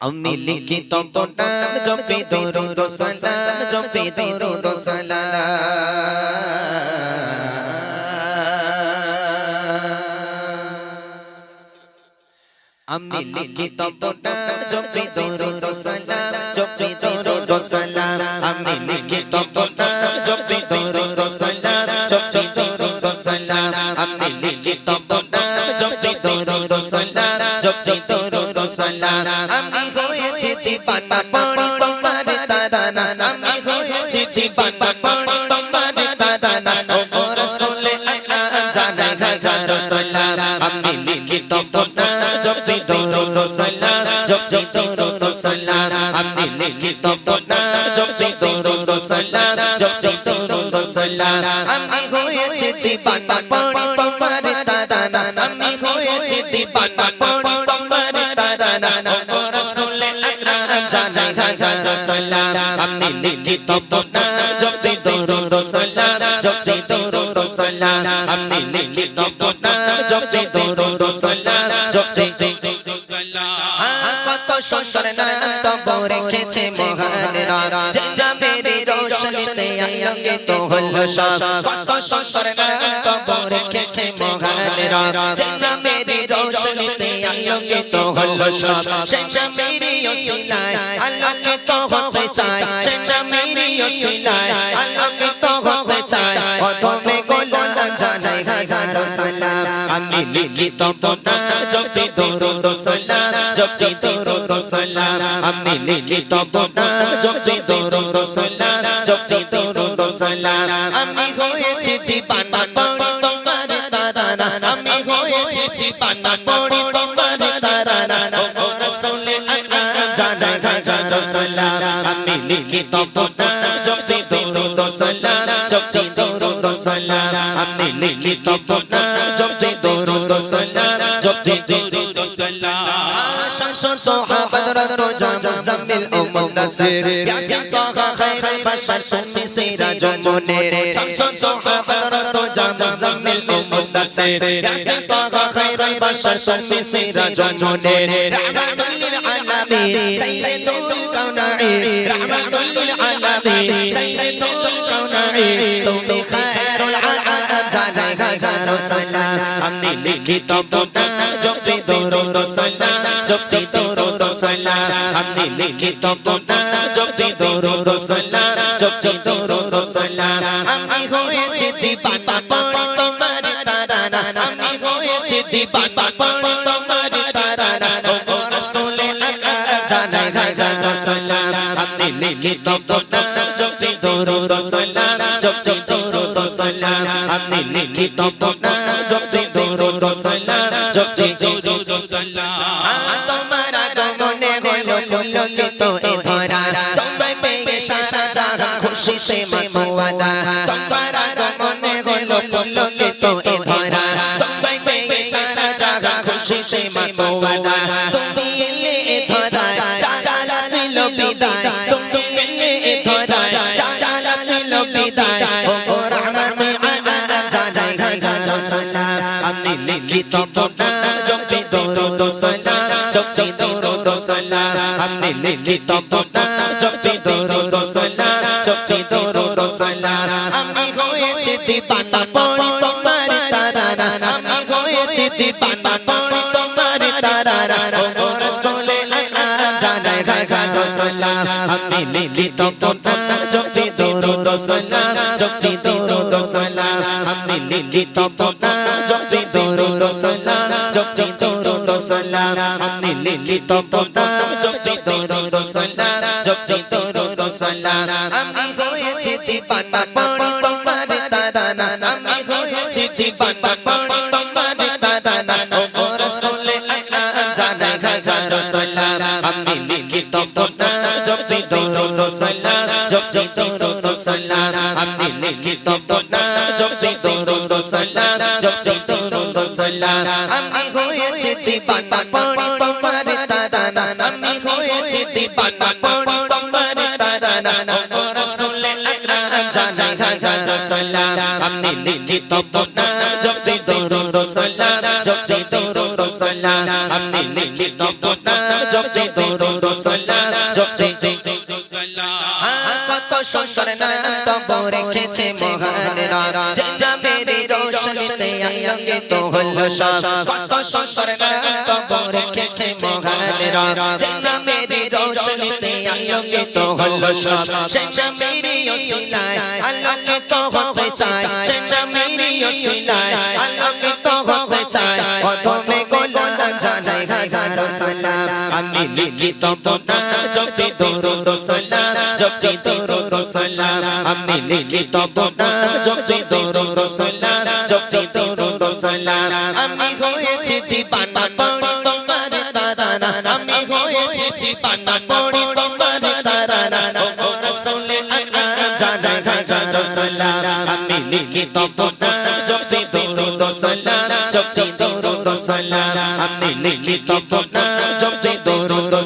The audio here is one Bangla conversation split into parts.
আমি লিখি তত নাম জপি দরুদ সালাম জপি দরুদ সালাম। আমি লিখি তত নাম জপি দরুদ সালাম জপি দরুদ সালাম। আমি সালাম আমি হয়েছি দিবানা পড়ি তোমার তারানা আমি হয়েছি লিখি তত নাম জপি দরুদ সালাম জপি দরুদ সালাম আমি লিখি তত নাম জপি দরুদ সালাম জপি কত সুন্দর নাম তব রেখেছে মহান রাম যে যাবে জামেরি রোশনীতে আলোকে তো হলো সব। কত সুন্দর নাম তব রেখেছে মহান রাম যে যাবে জামেরি রোশনীতে আলোকে তো হলো সব। সে জামেরি ওসিলায় আলোকে তো হতে চায় সে জামেরি ওসিলায় আলোকে তো হতে চায় প্রথমে গোলাম জানাই হাজার সালাম। আমি লিখি তব জপি দরুদ সালাম, জপি দরুদ সালাম। আমি লিখি তব জপি দরুদ সালাম, জপি দরুদ সালাম। আমি হয়েছি দিবানা পড়ি তোমার তারানা আমি হয়েছি দিবানা পড়ি সালাম, আমি লিখি তব নাম জপি দরুদ সালাম জপি দরুদ সালাম, আমি লিখি তব নাম জপি দরুদ সালাম জপি দরুদ শামসুন সাহাবাত রত জাম জামিল ও মুদাসির ইয়াসিন তাহা খায়রুল বাশার তুমি সিরাজ মুনির। শামসুন সাহাবাত রত জাম জামিল ও আমি লিখি তব নাম জপি সালাম জপি নাম জপি দরুদ হয়েছি দিবানা পড়ি তোমার তারানা ও রাসূল জানাই গাজা সালাম আমি লিখি তব নাম জপি দরুদ সালাম জপি দরুদ সালাম আমি লিখি তব নাম জপি দরুদ সালাম জপি দরুদ সালাম তোমার আগমনে হলো পুলকিত এ ধরা। তোমায় পেয়ে সারা জাহান খুশিতে মাতোয়াদা। তোমার মাতোয়াদা তুমি এলে ধরা চাচালা দিল বিদায় তুমি এলে ধরা চাচালা দিল বিদায় ও রহমত আলা জানাই হাজার সালাম আমি লিখি তব জপি সালাম আমি লিখি তব নাম জপি দরুদ সালাম জপি দরুদ সালাম আমি লিখি তব নাম জপি দরুদ সালাম জপি দরুদ জপি দরুদ সালাম জপি দরুদ সালাম আমি লিখি তব নাম জপি দরুদ সালাম জপি দরুদ সালাম আমি হয়েছি দিবানা পড়ি তোমার তারানা আমি হয়েছি দিবানা পড়ি তোমার তারানা ও রাসূল আকরাম জানাই গাজা সালাম আমি লিখি তব নাম তব রেখেছে মহানেরা জামেরি রোশনীতে আলোকিত হলো সব। কত সুন্দর নাম তব রেখেছে মহানেরা জামেরি রোশনীতে আলোকিত হলো সব। জামেরি ওসিলায় আলোকিত হতে চায়। জামেরি ওসিলায় আলোকিত হতে চায়। প্রথমে লিখিত নাম জপি দরুদ সালাম জপি দরুদ সালাম আমি লিখিত নাম জপি দরুদ সালাম জপি দরুদ সালাম আমি হয়েছি দিবানা পড়ি তোমার তারানা আমি হয়েছি দিবানা পড়ি তোমার তারানা ও রাসূলে আকরাম জানাই হাজার সালাম আমি লিখিত নাম জপি দরুদ সালাম জপি দরুদ সালাম আমি লিখিত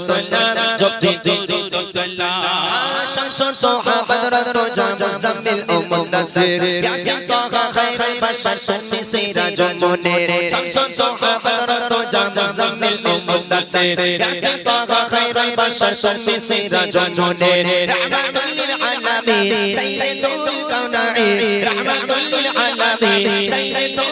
সালাম জপজি দুরুদ সালাম শামসু তোহা বদরত রোজা মুজাম্মিল ও মুদাসসির ইয়াসিন তোহা খায়রুল বাশার তুমি সিরাজ মুনির শামসু তোহা বদরত রোজা মুজাম্মিল ও মুদাসসির ইয়াসিন তোহা খায়রুল বাশার তুমি সিরাজ মুনির রাহমাতুল আলামিন সাইয়্যিদুল কাওনাইন রাহমাতুল আলামিন সাইয়্যিদুল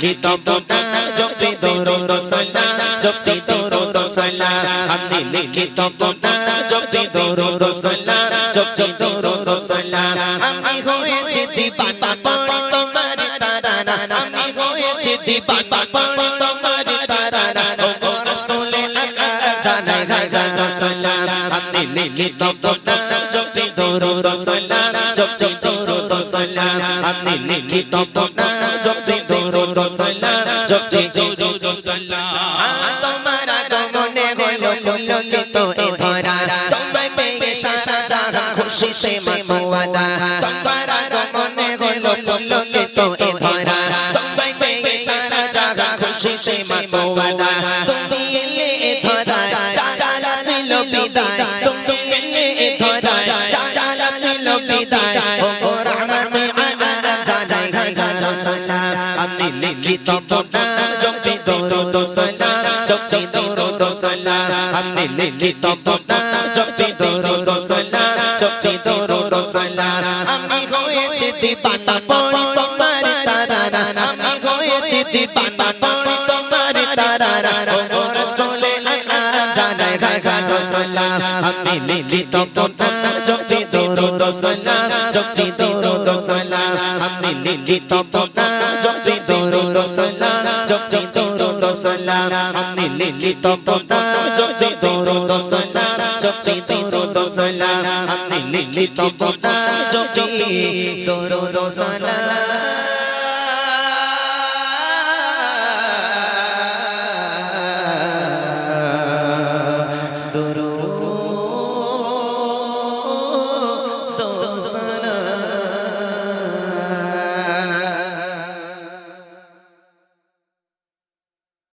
লিখিত নাম জপি দরুদ সালাম জপি দরুদ সালাম আমি লিখিত নাম জপি দরুদ সালাম জপি দরুদ সালাম আমি হয়েছি দিবানা পড়ি তোমার তারানা আমি হয়েছি দিবানা পড়ি তোমার তারানা ও রাসূলে আকরাম জানাই হাজার সালাম আমি লিখিত নাম জপি দরুদ সালাম জপি সালাম আমি লিখিত নাম জপি দরুদ সালাম জপি দরুদ জাহান খুশিতে মাতোয়াদা। সালাম। আমি লিখিত নাম জপি দরুদ সালাম, জপি দরুদ সালাম। আমি লিখিত নাম জপি দরুদ সালাম, জপি দরুদ সালাম। আমি হয়েছি দিবানা পড়ি তোমার তারানা আমি হয়েছি দিবানা পড়ি তোমার তারানা ও রাসূলে সালাম, জপি দরুদ সালাম আমি লিখিত নাম জপি দরুদ সালাম জপি দরুদ সালাম আমি লিখিত নাম জপি দরুদ সালাম জপি দরুদ সালাম আমি লিখিত নাম জপি দরুদ সালাম